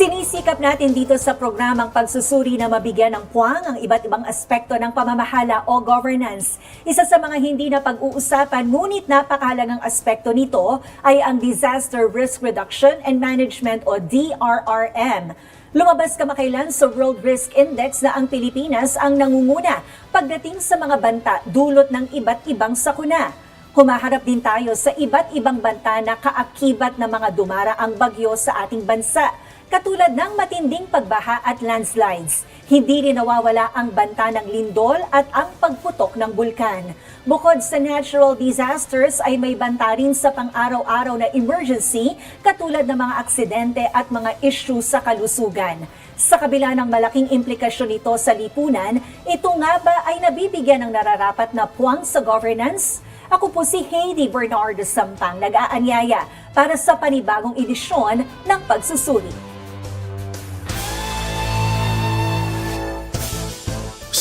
Sinisikap natin dito sa programang pagsusuri na mabigyan ng puwang ang iba't ibang aspekto ng pamamahala o governance. Isa sa mga hindi na pag-uusapan ngunit napakahalagang aspekto nito ay ang Disaster Risk Reduction and Management o DRRM. Lumabas kamakailan sa World Risk Index na ang Pilipinas ang nangunguna pagdating sa mga banta dulot ng iba't ibang sakuna. Humaharap din tayo sa iba't ibang banta na kaakibat ng mga dumaraang bagyo sa ating bansa, katulad ng matinding pagbaha at landslides. Hindi rin nawawala ang banta ng lindol at ang pagputok ng bulkan. Bukod sa natural disasters ay may banta rin sa pang-araw-araw na emergency katulad ng mga aksidente at mga issue sa kalusugan. Sa kabila ng malaking implikasyon nito sa lipunan, ito nga ba ay nabibigyan ng nararapat na puwang sa governance? Ako po si Heidi Bernardo Sampang, nag-aanyaya para sa panibagong edisyon ng pagsusuri.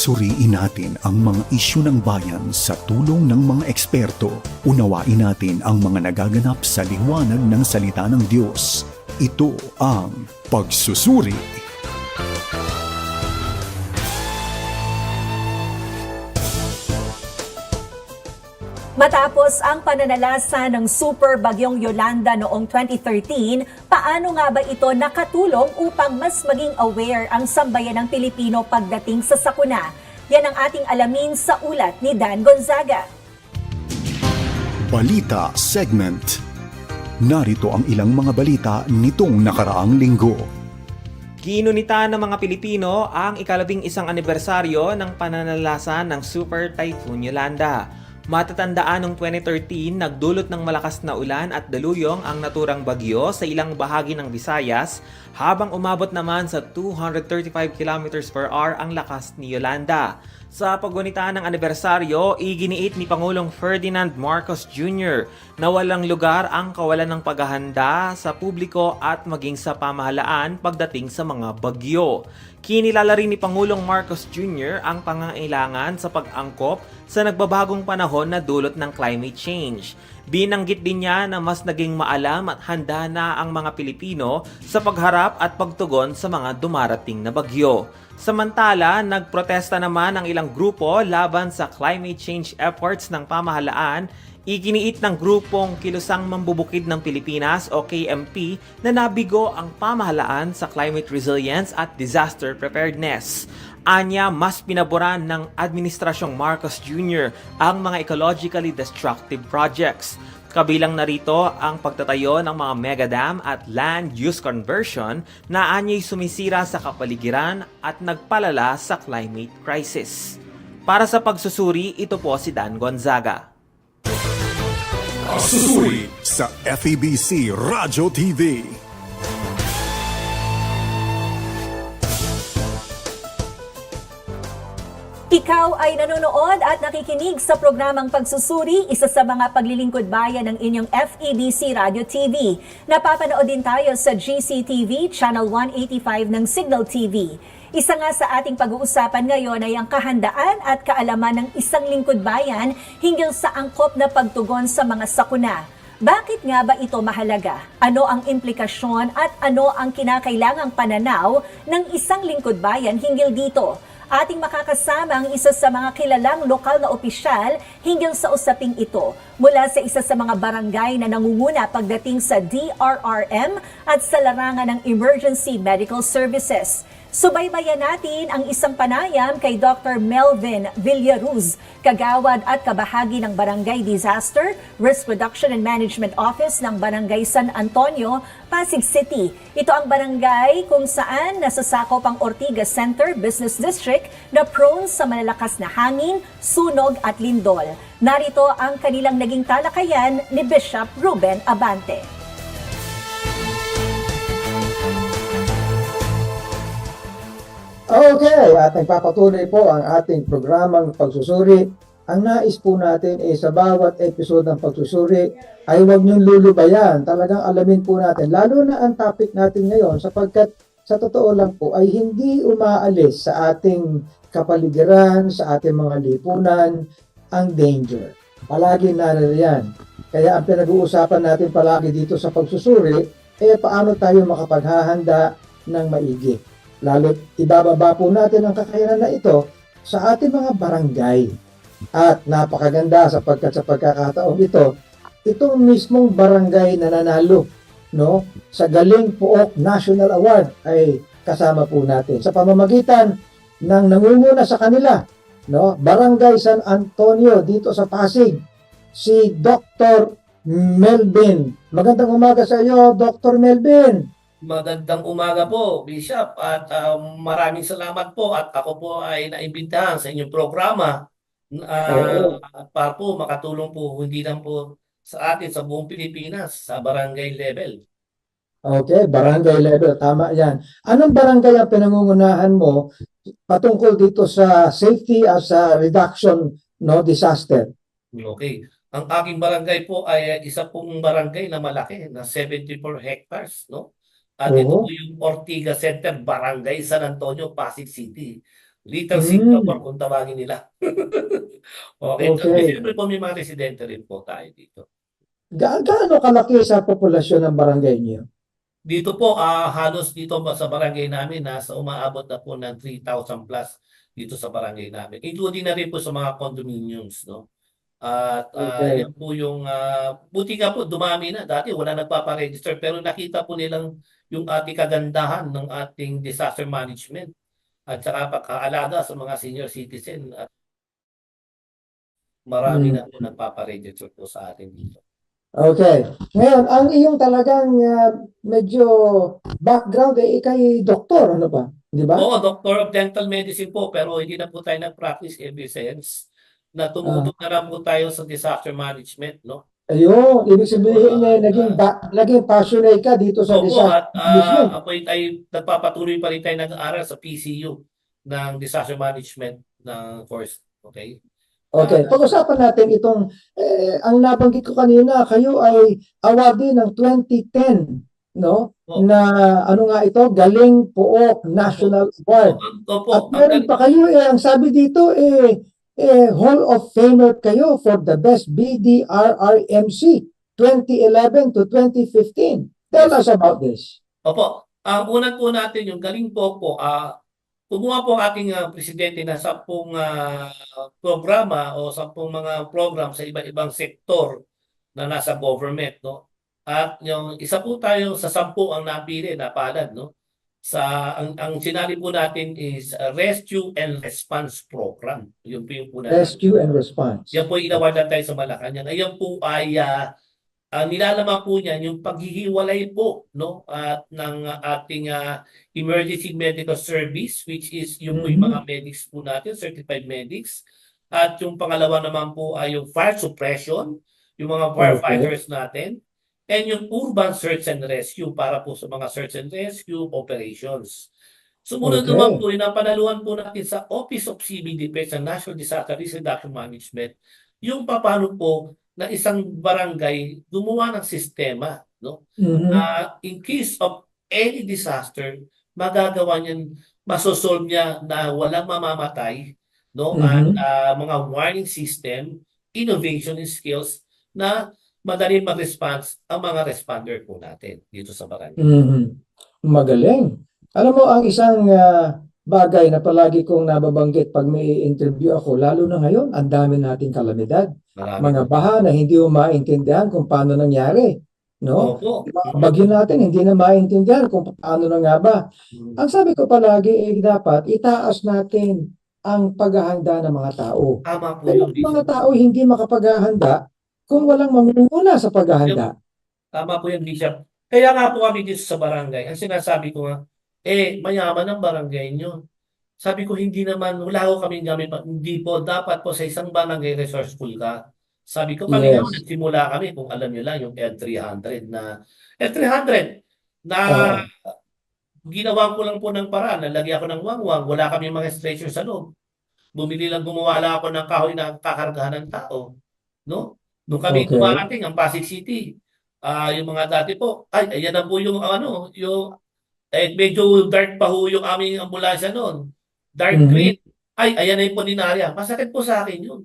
Suriin natin ang mga isyu ng bayan sa tulong ng mga eksperto. Unawain natin ang mga nagaganap sa liwanag ng salita ng Diyos. Ito ang pagsusuri. Matapos ang pananalasa ng super bagyong Yolanda noong 2013, paano nga ba ito nakatulong upang mas maging aware ang sambayan ng Pilipino pagdating sa sakuna? Yan ang ating alamin sa ulat ni Dan Gonzaga. Balita Segment Narito ang ilang mga balita nitong nakaraang linggo. Ginunita ng mga Pilipino ang ikalabing isang anibersaryo ng pananalasa ng Super Typhoon Yolanda. Matatandaan noong 2013, nagdulot ng malakas na ulan at daluyong ang naturang bagyo sa ilang bahagi ng Visayas habang umabot naman sa 235 km per hour ang lakas ni Yolanda. Sa paggunita ng anibersaryo, iginiit ni Pangulong Ferdinand Marcos Jr. na walang lugar ang kawalan ng paghahanda sa publiko at maging sa pamahalaan pagdating sa mga bagyo. Kinilala rin ni Pangulong Marcos Jr. ang pangangailangan sa pag-angkop sa nagbabagong panahon na dulot ng climate change. Binanggit din niya na mas naging maalam at handa na ang mga Pilipino sa pagharap at pagtugon sa mga dumarating na bagyo. Samantala, nagprotesta naman ang ilang grupo laban sa climate change efforts ng pamahalaan Iginiit ng grupong Kilusang Mambubukid ng Pilipinas o KMP na nabigo ang pamahalaan sa climate resilience at disaster preparedness. Anya, mas pinaboran ng Administrasyong Marcos Jr. ang mga ecologically destructive projects. Kabilang narito ang pagtatayo ng mga megadam at land use conversion na anya'y sumisira sa kapaligiran at nagpalala sa climate crisis. Para sa pagsusuri, ito po si Dan Gonzaga. Susuri sa FEBC Radyo TV. Ikaw ay nanonood at nakikinig sa programang Pagsusuri, isa sa mga paglilingkod bayan ng inyong FEBC Radio TV. Napapanood din tayo sa GCTV, Channel 185 ng Signal TV. Isa nga sa ating pag-uusapan ngayon ay ang kahandaan at kaalaman ng isang lingkod bayan hinggil sa angkop na pagtugon sa mga sakuna. Bakit nga ba ito mahalaga? Ano ang implikasyon at ano ang kinakailangang pananaw ng isang lingkod bayan hinggil dito? Ating makakasama ang isa sa mga kilalang lokal na opisyal hinggil sa usaping ito mula sa isa sa mga barangay na nangunguna pagdating sa DRRM at sa larangan ng Emergency Medical Services. Subaybayan natin ang isang panayam kay Dr. Melvin Villaruz, kagawad at kabahagi ng Barangay Disaster Risk Reduction and Management Office ng Barangay San Antonio, Pasig City. Ito ang barangay kung saan nasasakop ang Ortigas Center Business District na prone sa malalakas na hangin, sunog at lindol. Narito ang kanilang naging talakayan ni Bishop Ruben Abante. Okay, at nagpapatuloy po ang ating programang pagsusuri. Ang nais po natin ay sa bawat episode ng pagsusuri ay huwag niyong lulubayan. Talagang alamin po natin, lalo na ang topic natin ngayon sapagkat sa totoo lang po ay hindi umaalis sa ating kapaligiran, sa ating mga lipunan, ang danger. Palagi naririyan. Kaya ang pinag-uusapan natin palagi dito sa pagsusuri, eh paano tayo makapaghahanda ng maigi. Lalo ibababa po natin ang kakayanan na ito sa ating mga barangay. At napakaganda sapagkat sa pagkakataong ito, itong mismong barangay na nanalo no, sa Galing Puok National Award ay kasama po natin sa pamamagitan ng nangunguna sa kanila, no, Barangay San Antonio dito sa Pasig, si Dr. Melvin. Magandang umaga sa iyo, Dr. Melvin. Magandang umaga po, Bishop, at um, maraming salamat po at ako po ay naimbitahan sa inyong programa uh, para po makatulong po hindi lang po sa atin sa buong Pilipinas sa barangay level. Okay, barangay level, tama yan. Anong barangay ang pinangungunahan mo patungkol dito sa safety as a reduction no disaster? Okay. Ang aking barangay po ay isa pong barangay na malaki na 74 hectares, no? At ito Oo. po yung Ortiga Center Barangay San Antonio, Pasig City. Little Mm. Singapore kung tawagin nila. okay. Okay. Siyempre po may mga residente rin po tayo dito. Ga gaano kalaki sa populasyon ng barangay niyo? Dito po, ah halos dito ba sa barangay namin, nasa umaabot na po ng 3,000 plus dito sa barangay namin. Including na rin po sa mga condominiums, no? At ah, Okay. yan po yung, ah, buti nga po, dumami na. Dati wala nagpaparegister, pero nakita po nilang yung ating kagandahan ng ating disaster management at saka pagkaalaga sa mga senior citizen. At marami Hmm. na po nagpaparegister po sa atin dito. Okay. Ngayon, ang iyong talagang ah, medyo background ay ikay doktor, ano ba? Di ba? Oo, Doctor of Dental Medicine po, pero hindi na po tayo nag-practice ever since na tumutok na lang po tayo sa disaster management, no? Ayun, ibig sabihin eh, naging, ba, naging passionate ka dito sa Opo, disaster at management. ah, ako ay nagpapatuloy pa rin tayo nag-aaral sa PCU ng disaster management na course, okay? Okay, pag-usapan natin itong, eh, ang nabanggit ko kanina, kayo ay awardee ng 2010, no? Opo. Na ano nga ito, Galing Puok National Award. Opo, At meron pa kayo, eh, ang sabi dito, eh, eh, Hall of Famer kayo for the best BDRRMC 2011 to 2015. Tell us about this. Opo, ang unang po natin yung galing po po, ah kumuha po ang ating ah, presidente na sampung ah, programa o sampung mga program sa iba't ibang sektor na nasa government, no? At yung isa po tayo sa sampu ang napili, napalad, no? Sa ang, ang sinali po natin is ah, Rescue and Response Program. Yun po yung po natin. Rescue and response. Yan po inawardan tayo sa Malacanang. Ayan po ay ah, ang nilalaman po niyan yung paghihiwalay po no at ng ah, ating ah, emergency medical service which is yung po yung mga medics po natin, certified medics. At yung pangalawa naman po ay yung fire suppression, yung mga firefighters natin. And yung urban search and rescue para po sa mga search and rescue operations. Sumunod Okay. naman po, yung napanaluhan po natin sa Office of Civil Defense and National Disaster Risk Reduction Management, yung paano po na isang barangay gumawa ng sistema, no? Mhm. Na in case of any disaster, magagawa niyan, masosolve niya na walang mamamatay, no? At Mhm. ah, mga warning system, innovation skills na madali mag-response ang mga responder po natin dito sa barangay. Mhm. Magaling. Alam mo, ang isang ah, bagay na palagi kong nababanggit pag may interview ako, lalo na ngayon, ang dami nating kalamidad. Marami Mga baha na hindi mo maintindihan kung paano nangyari. No? Opo. Bagyo natin, hindi na maintindihan kung paano na nga ba. Mm. Ang sabi ko palagi, eh, dapat itaas natin ang paghahanda ng mga tao. Tama po ang mga tao hindi makapaghahanda kung walang mamumuna sa paghahanda. Tama po yun, Bishop. Kaya nga po kami dito sa barangay, ang sinasabi ko nga, eh, mayaman ang barangay nyo. Sabi ko, hindi naman, wala ko kami gamit, hindi po, dapat po sa isang barangay resourceful ka. Sabi ko, kami Yes. naman, nagsimula kami, kung alam nyo lang, yung L300 na, L300 na ginawa ko lang po ng paraan, nalagyan ako ng wangwang, wala kami mga stretcher sa loob. Bumili lang, gumawa lang ako ng kahoy na kakargahan ng tao. No? Nung kami Okay. dumarating, ang Pasig City, ah yung mga dati po, ay, ayan na po yung ano, yung, eh, medyo dark pa ho yung aming ambulansya noon. Dark Mhm. green. Ay, ayan na yung puninarya. Masakit po sa akin yun.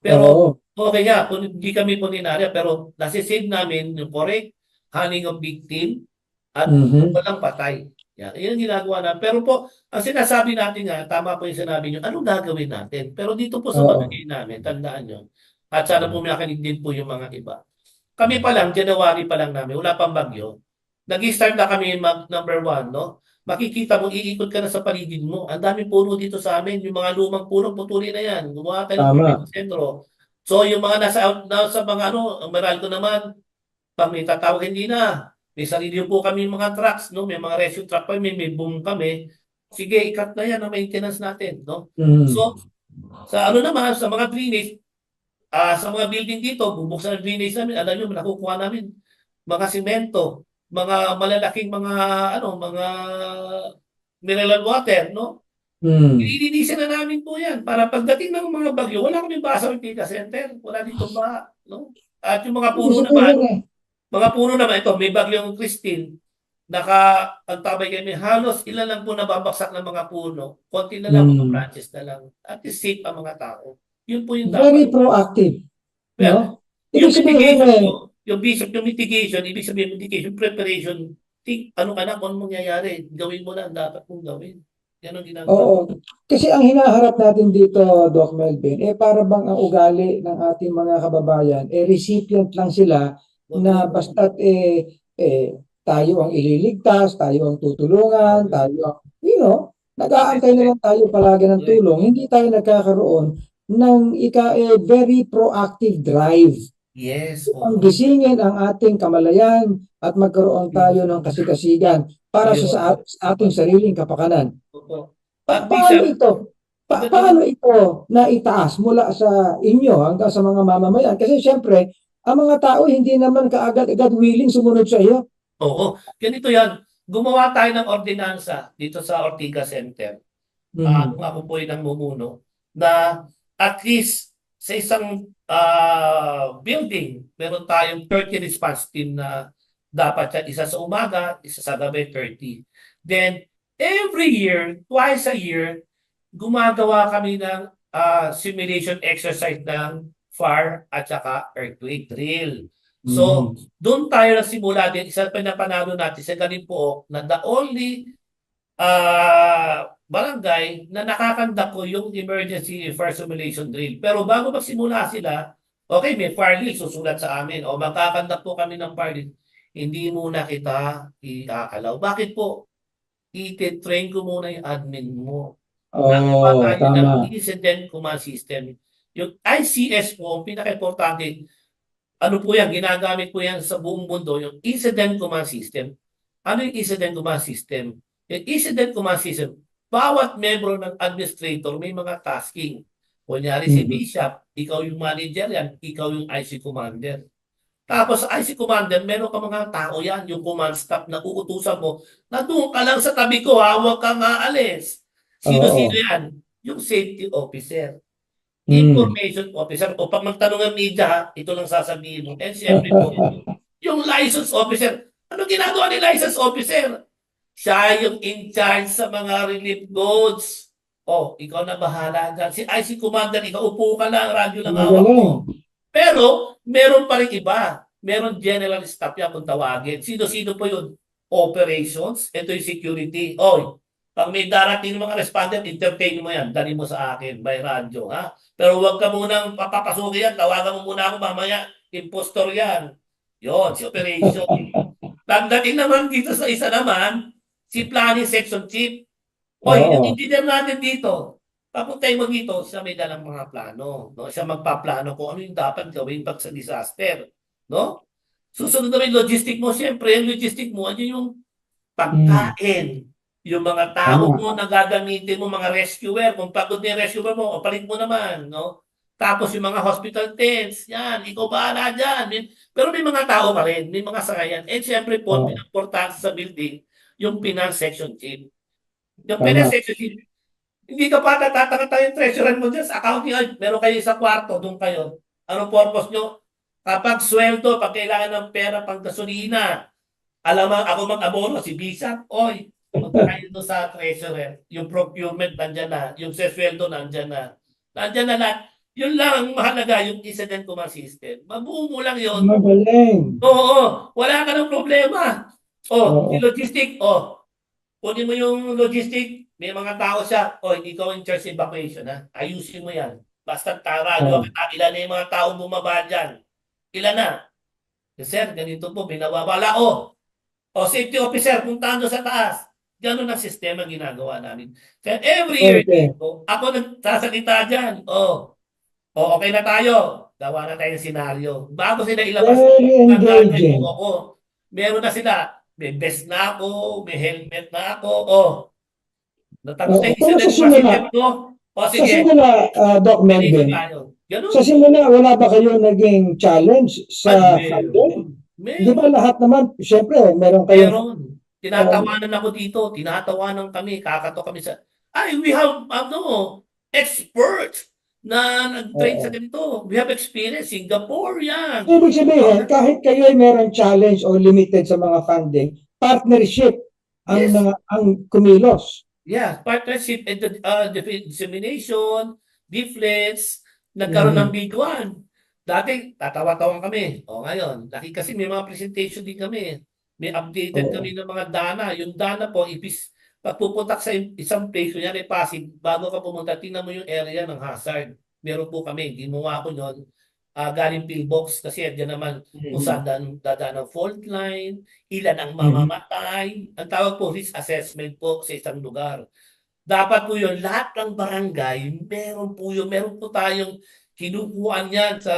Pero, Oo. okay nga, hindi kami puninarya, pero nasi-save namin yung correct handling of victim, at Mhm. walang patay. Yan, yun ang ginagawa na. Pero po, ang sinasabi natin nga, tama po yung sinabi nyo, anong gagawin natin? Pero dito po sa barangay namin, tandaan nyo, at sana po makinig din po yung mga iba. Kami pa lang, January pa lang namin, wala pang bagyo. Nag-start na kami mag number one, no? Makikita mo, iikot ka na sa paligid mo. Ang daming puno dito sa amin. Yung mga lumang puno, putuli na yan. Gumawa tayo ng sentro. So, yung mga nasa, out, nasa mga ano, ang Meralco naman, pag may tatawag, hindi na. May sarili po kami mga trucks, no? May mga rescue truck pa, may, may boom kami. Sige, ikat na yan ang maintenance natin, no? Mhm. So, sa ano naman, sa mga drainage, ah sa mga building dito, bubuksan ang drainage namin, alam nyo, nakukuha namin mga simento, mga malalaking mga, ano, mga mineral water, no? Mhm. Ililinisin na namin po yan para pagdating ng mga bagyo, wala kami basa ng data center, wala dito ba, no? At yung mga puno naman, eh. mga puno naman, ito, may bagyong Christine, naka, ang tabay kami, halos ilan lang po nababaksak ng mga puno, konti na lang, mga Hmm. branches na lang, at least safe ang mga tao. Yun po yung Very dapat. proactive. Well, no? yung mitigation, eh, yung basic, yung mitigation, ibig sabihin mitigation, preparation, think, ano ka na, kung mangyayari, gawin mo na ang dapat mong gawin. Yan ang ginagawa. Oo. Kasi ang hinaharap natin dito, Doc Melvin, eh para bang ang ugali ng ating mga kababayan, eh recipient lang sila na basta't eh, eh tayo ang ililigtas, tayo ang tutulungan, tayo ang, you know, nag-aantay na lang tayo palagi ng tulong. Hindi tayo nagkakaroon ng ika eh, very proactive drive. Yes. Ang oo. gisingin ang ating kamalayan at magkaroon tayo ng kasikasigan para sa, sa, sa ating sariling kapakanan. Opo. Pa- paano ito? Pa- paano ito na itaas mula sa inyo hanggang sa mga mamamayan? Kasi siyempre, ang mga tao hindi naman kaagad-agad willing sumunod sa iyo. Oo. Ganito yan. Gumawa tayo ng ordinansa dito sa Ortiga Center. Ah, Mhm. kung ako po yung namumuno, na at least sa isang ah, building, meron tayong 30 response team na dapat siya, isa sa umaga, isa sa gabi, 30. Then, every year, twice a year, gumagawa kami ng ah, simulation exercise ng fire at saka earthquake drill. So, doon tayo nagsimula din. Isa pa na panalo natin sa galing po na the only ah barangay na nakakanda ko yung emergency fire simulation drill. Pero bago magsimula sila, okay, may fire drill, susulat sa amin. O magkakanda po kami ng fire drill. Hindi muna kita i-allow. Bakit po? I-train ko muna yung admin mo. Oo, Nagawa tayo ng incident command system. Yung ICS po, ang pinaka-importante, ano po yan, ginagamit po yan sa buong mundo, yung incident command system. Ano yung incident command system? Yung incident command system, bawat membro ng administrator may mga tasking. Kunyari si Mhm. Bishop, ikaw yung manager yan, ikaw yung IC commander. Tapos sa IC commander, meron ka mga tao yan, yung command staff na uutusan mo, na doon ka lang sa tabi ko, ha, huwag kang aalis. Sino-sino yan? Yung safety officer. Mm. Information officer. O pag magtanong ang media, ha, ito lang sasabihin mo. And siyempre po, yung license officer. Ano ginagawa ni license officer? Siya yung in charge sa mga relief goods. O, ikaw na bahala dyan. Si IC Commander, ikaw upo ka lang, radyo lang hawak mo. Pero, meron pa rin iba. Meron general staff yan kung tawagin. Sino-sino po yun? Operations, ito yung security. Oy, pag may darating ng mga respondent, entertain mo yan. Dali mo sa akin by radyo, ha? Pero huwag ka munang papapasukin yan. Tawagan mo muna ako mamaya. Impostor yan. Yon, si operation. Pagdating naman dito sa isa naman, si planning section chief. Oy, Oo. yung engineer natin dito. Papuntay mo dito, siya may dalang mga plano. No? Siya magpaplano kung ano yung dapat gawin pag sa disaster. No? Susunod naman yung logistic mo. Siyempre, yung logistic mo, ano yung pagkain. Yung mga tao mo na gagamitin mo, mga rescuer. Kung pagod na yung rescuer mo, o palit mo naman. No? Tapos yung mga hospital tents, yan, ikaw bahala dyan. Pero may mga tao pa rin, may mga sakayan. And siyempre po, Oo. pinagportahan sa building, yung finance section chief. Yung finance section chief, hindi ka pa tatataka tayo yung treasurer mo dyan sa accounting. Ay, meron kayo sa kwarto, doon kayo. Anong purpose nyo? Kapag sweldo, pag kailangan ng pera pang gasolina, alam mo, ako mag-abono, si Bisap, oy, punta kayo doon sa treasurer. Yung procurement, nandyan na. Yung sa sweldo, nandyan na. Nandyan na lahat. Yun lang ang mahalaga, yung incident command system. Mabuo mo lang yun. Magaling. Oo, wala ka ng problema. Oh, Oo. yung logistic, oh. Kunin mo yung logistic, may mga tao siya. Oh, hindi ko in charge evacuation, ha? Ayusin mo yan. Basta taradyo Oo. kita, ilan na yung mga tao bumaba dyan? Ilan na? Eh, Sir, ganito po, binawawala. Oh, oh, safety officer, puntahan doon sa taas. Ganun ang sistema ginagawa namin. Kaya every year, Okay. dito, ako nagsasalita dyan. Oh, oh, okay na tayo. Gawa na tayo ng senaryo. Bago sila ilabas Very engaging. ako. Meron na sila. May vest na ako, may helmet na ako. Oh. Natapos Oo, na yung pero sa procedure ko. O Sa sige, simula, ah, Doc. Ganun. sa simula, wala ba kayo naging challenge sa meron. Di ba lahat naman, siyempre, meron kayong Meron. Tinatawanan ako dito. Tinatawanan kami. Kakato kami sa... Ay, we have, ano, experts na nag-train sa ganito. We have experience. Singapore yan. Ibig sabihin, kahit kayo ay meron challenge o limited sa mga funding, partnership ang Yes. mga ang kumilos. Yeah, partnership and uh, dissemination, leaflets, nagkaroon ng big one. Dati, tatawa-tawa kami. O ngayon, laki kasi may mga presentation din kami. May updated Oo. kami ng mga dana. Yung dana po, ipis, pag pupunta ka sa isang place, kunyari Pasig, bago ka pumunta, tingnan mo yung area ng hazard. Meron po kami, ginawa ko yun. ah, galing pillbox kasi yan naman kung saan dan, dadaan ang fault line, ilan ang mamamatay. Ang tawag po risk assessment po sa isang lugar. Dapat po yun, lahat ng barangay, meron po yun, meron po tayong kinukuhaan yan sa,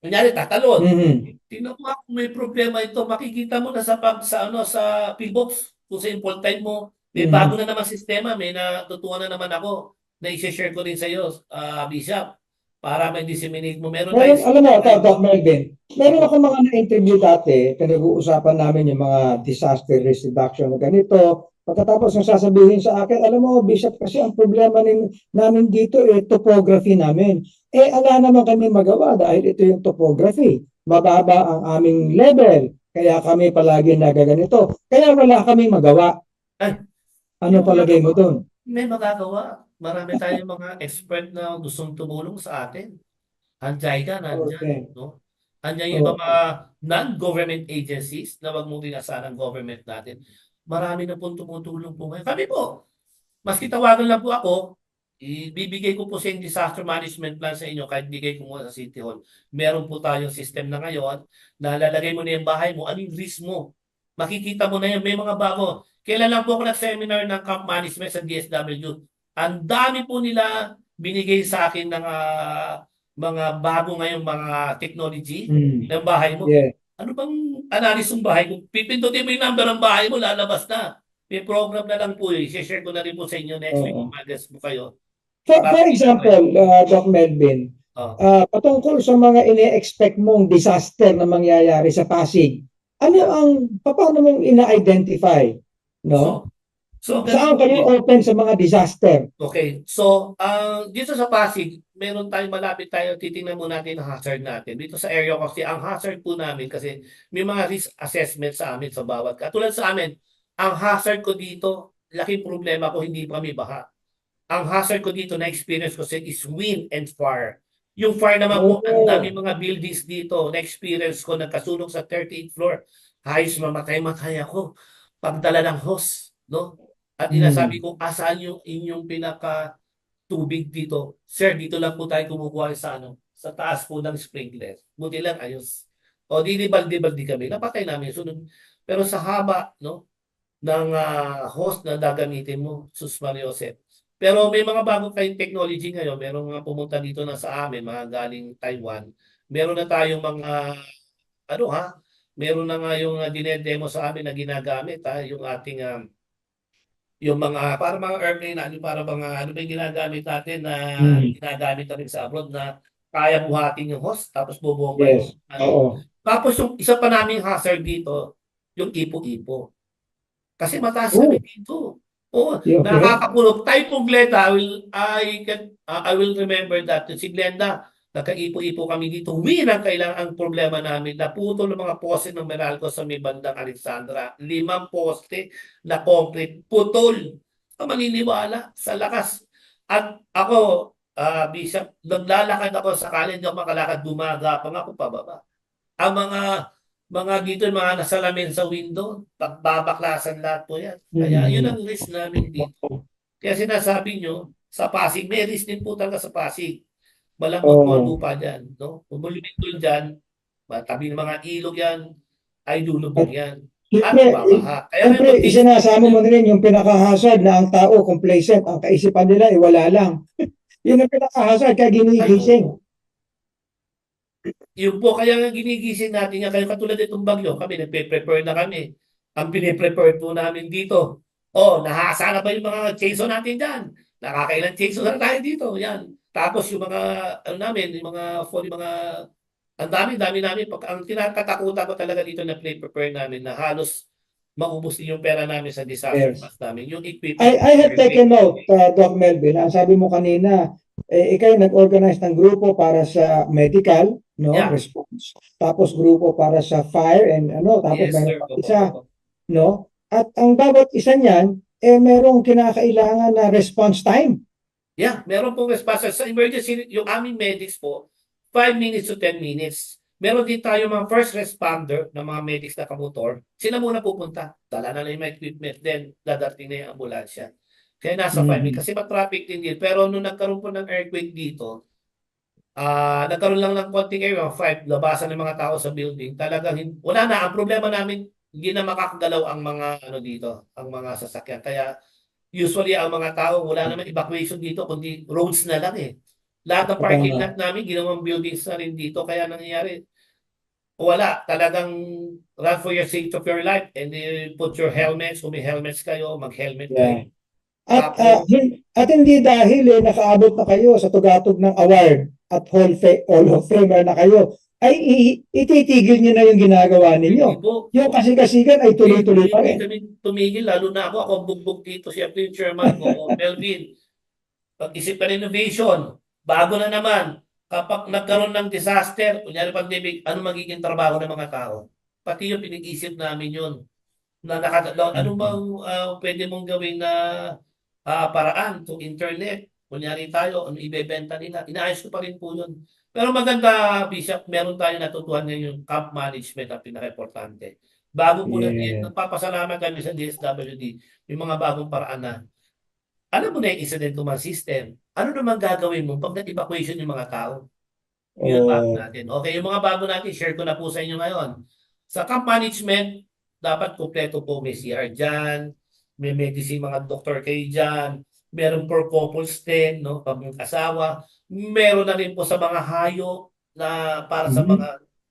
kunyari, tatalon. Mhm. Tingnan mo kung may problema ito, makikita mo na sa pag sa ano sa pillbox kung sa import time mo. May Mhm. bago na naman sistema, may natutunan na naman ako na i-share ko rin sa iyo, ah, Bishop, para may disseminate mo. Meron Meron, tayong alam mo, ito, Doc Melvin, meron ako mga na-interview dati, pinag-uusapan namin yung mga disaster risk reduction ganito. Pagkatapos ng sasabihin sa akin, alam mo, Bishop, kasi ang problema nin, namin dito, eh, topography namin. Eh, ala naman kami magawa dahil ito yung topography. Mababa ang aming level. Kaya kami palagi nagaganito. Kaya wala kaming magawa. Ay, Ano palagay mo doon? may magagawa. Marami tayong mga expert na gustong tumulong sa atin. Andiyan ka, nandyan. Okay. No? Andiyan yung Oo. mga non-government agencies na wag mong inasahan ng government natin. Marami na pong tumutulong po ngayon. Kami po, maski tawagan lang po ako, ibibigay ko po sa yung disaster management plan sa inyo kahit bigay ko muna sa City Hall. Meron po tayong system na ngayon na lalagay mo na yung bahay mo, ano yung risk mo. Makikita mo na yun, may mga bago. Kailan lang po ako nag-seminar ng camp management sa DSW. Ang dami po nila binigay sa akin ng ah, mga bago ngayong mga technology Hmm. ng bahay mo. Yeah. Ano bang analysis ng bahay mo? Pipindutin mo yung number ng bahay mo, lalabas na. May program na lang po eh. share ko na rin po sa inyo next week Oo. kung mag-guest po kayo. For, for example, uh, Doc Melvin, Oh. ah, patungkol sa mga ine-expect mong disaster na mangyayari sa Pasig, ano ang, paano mong ina-identify? No? So, so Saan kayo open sa mga disaster? Okay. So, ang dito sa Pasig, meron tayong malapit tayo, titingnan muna natin ang hazard natin. Dito sa area kasi, ang hazard po namin kasi may mga risk assessment sa amin sa bawat. Katulad sa amin, ang hazard ko dito, laking problema ko, hindi pa kami baha. Ang hazard ko dito na experience ko is wind and fire. Yung fire naman po, ang Oh. dami mga buildings dito na experience ko, nagkasunog sa 38th floor. Hayos mamatay-matay ako. Pagdala ng hose, no? At Hmm. inasabi ko, asaan yung inyong pinaka tubig dito? Sir, dito lang po tayo kumukuha sa ano, sa taas po ng sprinkler. Buti lang ayos. O di di baldi-baldi kami. Napatay namin sunod. Pero sa haba, no, ng ah, hose na gagamitin mo, sus Mariosep. Pero may mga bago kayong technology ngayon. Merong mga pumunta dito na sa amin, mga galing Taiwan. Meron na tayong mga, ano ha, meron na nga yung uh, dinedemo sa amin na ginagamit ha, yung ating um, yung mga para mga airplane ano para mga ano ba yung ginagamit natin na Hmm. ginagamit na rin sa abroad na kaya buhatin yung host tapos bubomba Yes. yung ano. Oo. Tapos yung isa pa naming hazard dito, yung ipo-ipo. Kasi mataas Oh. kami dito. Yeah, okay. nakakakulog. Typhoon Glenda, I will I can uh, I will remember that. Si Glenda, nagkaipo-ipo kami dito. Win ang kailangan ang problema namin. Naputol ng mga poste ng Meralco sa may bandang Alexandra. Limang poste na concrete. Putol. Ka maniniwala sa lakas. At ako, ah, Bishop, naglalakad ako sakali hindi ako makalakad, gumagapang ako pababa. Ang mga mga dito, mga nasalamin sa window, babaklasan lahat po yan. Kaya Mm. yun ang risk namin dito. Kaya sinasabi nyo, sa Pasig, may risk din po talaga sa Pasig. Malambot Oo. po ang lupa dyan. No? Kung lumilindol dyan, matabi ng mga ilog yan, ay lulubog yan. At babaha. Kaya siyempre, isinasama mo na rin yung pinaka-hazard na ang tao complacent, ang kaisipan nila ay wala lang. Yun ang pinaka-hazard kaya ginigising. Yun po, kaya nga ginigising natin yan. Kaya katulad itong bagyo, kami nagpe-prepare na kami. Ang piniprepare po namin dito. Oh, nahasa na ba yung mga chainsaw natin dyan? Nakakailan chainsaw na tayo dito. Yan. Tapos yung mga, ano namin, yung mga, for yung mga, ang dami, dami namin. Pag, ang tinatatakutan ko talaga dito na prepare namin na halos maubos din yung pera namin sa disaster Yes. namin. Yung equipment. I, I have taken note, uh, Doc Melvin, ang sabi mo kanina, eh, ikay nag-organize ng grupo para sa medical, no, Yeah. response. Tapos grupo para sa fire and ano, tapos Yes, meron sir. isa, no? At ang bawat isa niyan, eh merong kinakailangan na response time. Yeah, meron pong response. Sa emergency, yung aming medics po, 5 minutes to 10 minutes. Meron din tayo mga first responder na mga medics na kamotor. Sila muna pupunta. Dala na lang yung equipment. Then, dadating na yung ambulansya. Kaya nasa 5 Mhm. minutes. Kasi ma-traffic din din. Pero nung nagkaroon po ng earthquake dito, ah nagkaroon lang ng konting area, 5, labasan ng mga tao sa building. Talagang, wala na. Ang problema namin, hindi na makakagalaw ang mga ano dito, ang mga sasakyan. Kaya usually ang mga tao wala naman evacuation dito kundi roads na lang eh. Lahat ng parking lot namin ginawang buildings na rin dito kaya nangyayari wala talagang run for your safety of your life and then put your helmets kung may helmets kayo mag-helmet kayo. At, hin- at hindi dahil eh, nakaabot na kayo sa tugatog ng award at Hall, fa- Hall of Famer na kayo, ay ititigil niyo na yung ginagawa ninyo. Yung kasigasigan ay tuloy-tuloy pa rin. tumigil, lalo na ako, ako ang bugbog dito, siyempre yung chairman ko, Melvin. Pag-isip ka renovation, bago na naman, kapag nagkaroon ng disaster, kunyari pandemic, ano magiging trabaho ng mga tao? Pati yung pinag-isip namin yun. Na nakatalaw, ano bang ah, pwede mong gawin na ah, paraan to internet? Kunyari tayo, ano ibebenta nila? Inaayos ko pa rin po yun. Pero maganda, Bishop, meron tayo natutuhan ngayon yung camp management ang pinaka-importante. Bago po Yeah. natin, nagpapasalamat kami sa DSWD, yung mga bagong paraan na, alam mo na yung incident command system, ano naman gagawin mo pag na-evacuation yung mga tao? Yun Oo. bago natin. Okay, yung mga bago natin, share ko na po sa inyo ngayon. Sa camp management, dapat kumpleto po may CR dyan, may medicine mga doktor kayo dyan, meron for couples din, no, pag may asawa, meron na rin po sa mga hayop na para sa Mhm. mga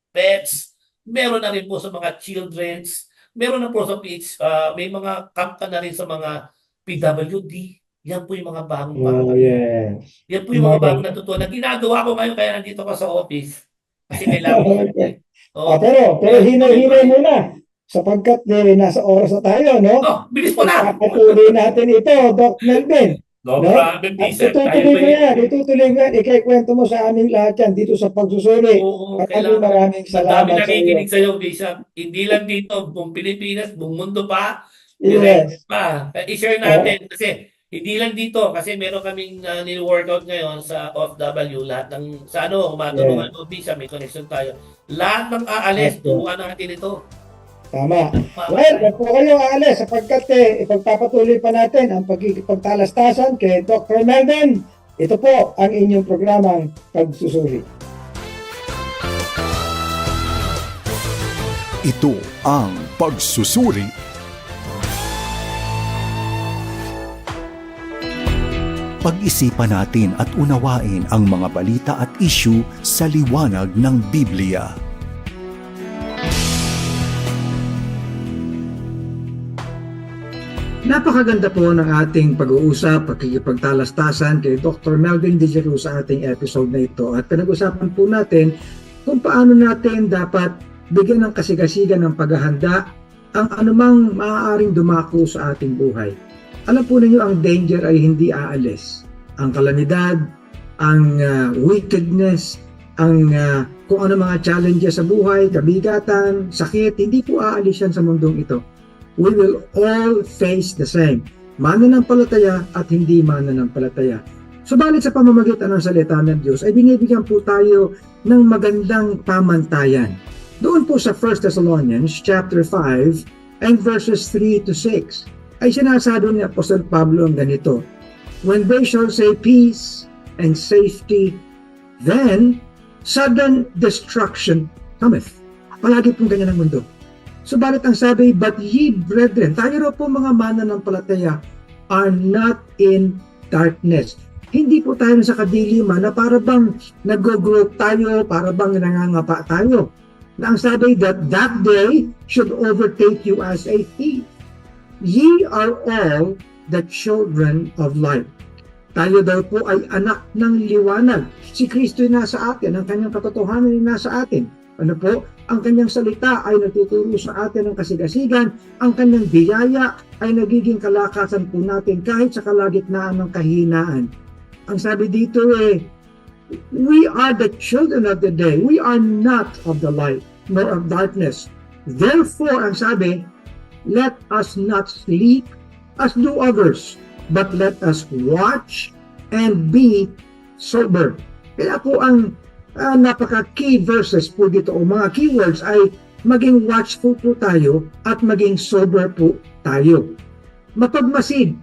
pets, meron na rin po sa mga children's, meron na po sa PH, ah, may mga camp ka na rin sa mga PWD. Yan po yung mga bagong Oh, paraan. yes. Yan po yung mga bagong natutunan. Na ginagawa ko ngayon kaya nandito ko sa office. Kasi kailangan ko. Okay. Oh, Ah, pero, pero hinay-hinay muna. Sapagkat eh, nasa oras na tayo, no? oh, bilis mo na! Papatuloy natin ito, Doc Melvin. No, No? Bishop. Tayo itutuloy ko yan, itutuloy ko yan. Ikikwento mo sa aming lahat yan dito sa pagsusuri. Oo, Maraming kailangan. maraming Madami salamat sa iyo. nakikinig sa iyo, Bishop. Hindi lang dito, buong Pilipinas, buong mundo pa, Yes. pa. I-share natin kasi hindi lang dito kasi meron kaming uh, ni-workout ngayon sa OFW lahat ng sa ano matulungan mo Bishop may connection tayo. Lahat ng aalis Yes. tulungan natin ito. Tama. Well, wag po kayo aalis sapagkat eh, ipagpapatuloy pa natin ang pagkikipagtalastasan kay Dr. Melvin. Ito po ang inyong programang pagsusuri. Ito ang pagsusuri. Pag-isipan natin at unawain ang mga balita at issue sa liwanag ng Biblia. Napakaganda po ng ating pag-uusap, pagkikipagtalastasan kay Dr. Melvin De Jeru sa ating episode na ito. At pinag-usapan po natin kung paano natin dapat bigyan ng kasigasigan ng paghahanda ang anumang maaaring dumako sa ating buhay. Alam po ninyo ang danger ay hindi aalis. Ang kalamidad, ang ah, wickedness, ang ah, kung ano mga challenges sa buhay, kabigatan, sakit, hindi po aalis yan sa mundong ito we will all face the same. Mananampalataya at hindi mananampalataya. Subalit sa pamamagitan ng salita ng Diyos ay binibigyan po tayo ng magandang pamantayan. Doon po sa 1 Thessalonians chapter 5 and verses 3 to 6 ay sinasabi ni Apostol Pablo ang ganito, When they shall say peace and safety, then sudden destruction cometh. Palagi pong ganyan ang mundo. Subalit ang sabi, But ye brethren, tayo raw po mga mananampalataya are not in darkness. Hindi po tayo sa kadiliman na para bang nag-grow tayo, para bang nangangapa tayo. Na ang sabi that that day should overtake you as a thief. Ye are all the children of light. Tayo daw po ay anak ng liwanag. Si Kristo ay nasa atin, ang kanyang katotohanan ay nasa atin. Ano po? Ang kanyang salita ay nagtuturo sa atin ng kasigasigan. Ang kanyang biyaya ay nagiging kalakasan po natin kahit sa kalagitnaan ng kahinaan. Ang sabi dito eh, we are the children of the day. We are not of the light, nor of darkness. Therefore, ang sabi, let us not sleep as do others, but let us watch and be sober. Kaya po ang ah, napaka-key verses po dito o mga keywords ay maging watchful po tayo at maging sober po tayo. Mapagmasid.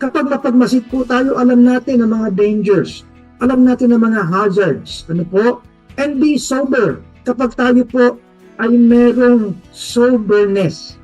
Kapag mapagmasid po tayo, alam natin ang mga dangers. Alam natin ang mga hazards. Ano po? And be sober. Kapag tayo po ay merong soberness.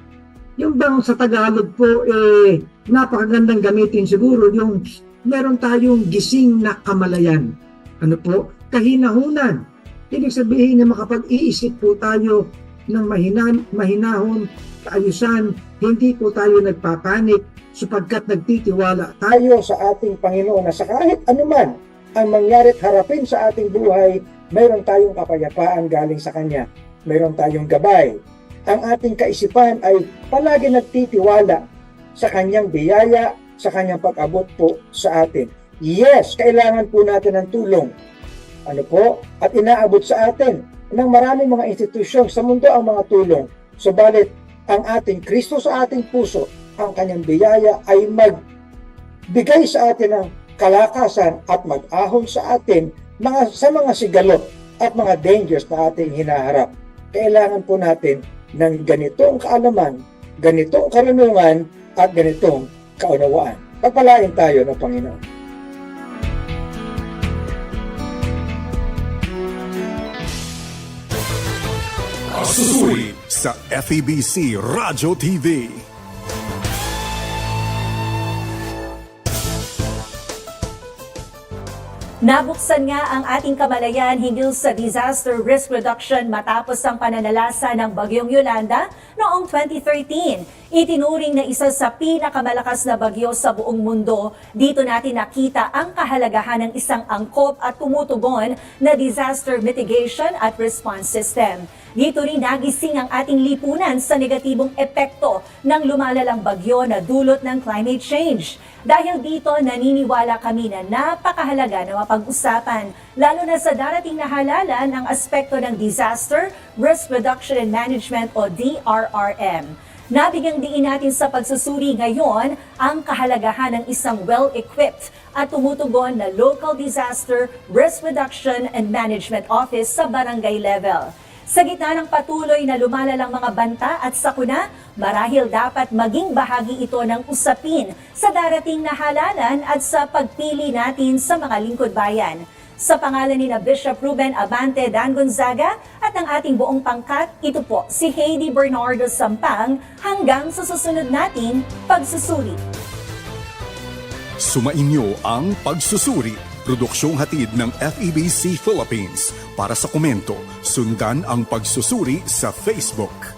Yung bang sa Tagalog po, eh, napakagandang gamitin siguro yung meron tayong gising na kamalayan. Ano po? Kahinahunan. Ibig sabihin na makapag-iisip po tayo ng mahinan, mahinahon, kaayusan, hindi po tayo nagpapanik sapagkat nagtitiwala tayo sa ating Panginoon na sa kahit anuman ang mangyari at harapin sa ating buhay, mayroon tayong kapayapaan galing sa Kanya. Mayroon tayong gabay. Ang ating kaisipan ay palagi nagtitiwala sa Kanyang biyaya, sa Kanyang pag-abot po sa atin. Yes, kailangan po natin ng tulong. Ano po? At inaabot sa atin ng maraming mga institusyon sa mundo ang mga tulong. Subalit, ang ating Kristo sa ating puso, ang kanyang biyaya ay magbigay sa atin ng kalakasan at mag-ahon sa atin mga, sa mga sigalot at mga dangers na ating hinaharap. Kailangan po natin ng ganitong kaalaman, ganitong karunungan at ganitong kaunawaan. Pagpalain tayo ng Panginoon. Susuri sa FEBC Radio TV. Nabuksan nga ang ating kamalayan hinggil sa disaster risk reduction matapos ang pananalasa ng Bagyong Yolanda noong 2013. Itinuring na isa sa pinakamalakas na bagyo sa buong mundo. Dito natin nakita ang kahalagahan ng isang angkop at tumutugon na disaster mitigation at response system. Dito rin nagising ang ating lipunan sa negatibong epekto ng lumalalang bagyo na dulot ng climate change. Dahil dito, naniniwala kami na napakahalaga na mapag-usapan, lalo na sa darating na halalan ang aspekto ng Disaster Risk Reduction and Management o DRRM. Nabigyang diin natin sa pagsusuri ngayon ang kahalagahan ng isang well-equipped at tumutugon na Local Disaster Risk Reduction and Management Office sa barangay level. Sa gitna ng patuloy na lumalalang mga banta at sakuna, marahil dapat maging bahagi ito ng usapin sa darating na halalan at sa pagpili natin sa mga lingkod bayan. Sa pangalan ni na Bishop Ruben Abante Dan Gonzaga at ng ating buong pangkat, ito po si Heidi Bernardo Sampang hanggang sa susunod nating pagsusuri. Sumainyo ang Pagsusuri, produksyong hatid ng FEBC Philippines. Para sa komento, sundan ang Pagsusuri sa Facebook.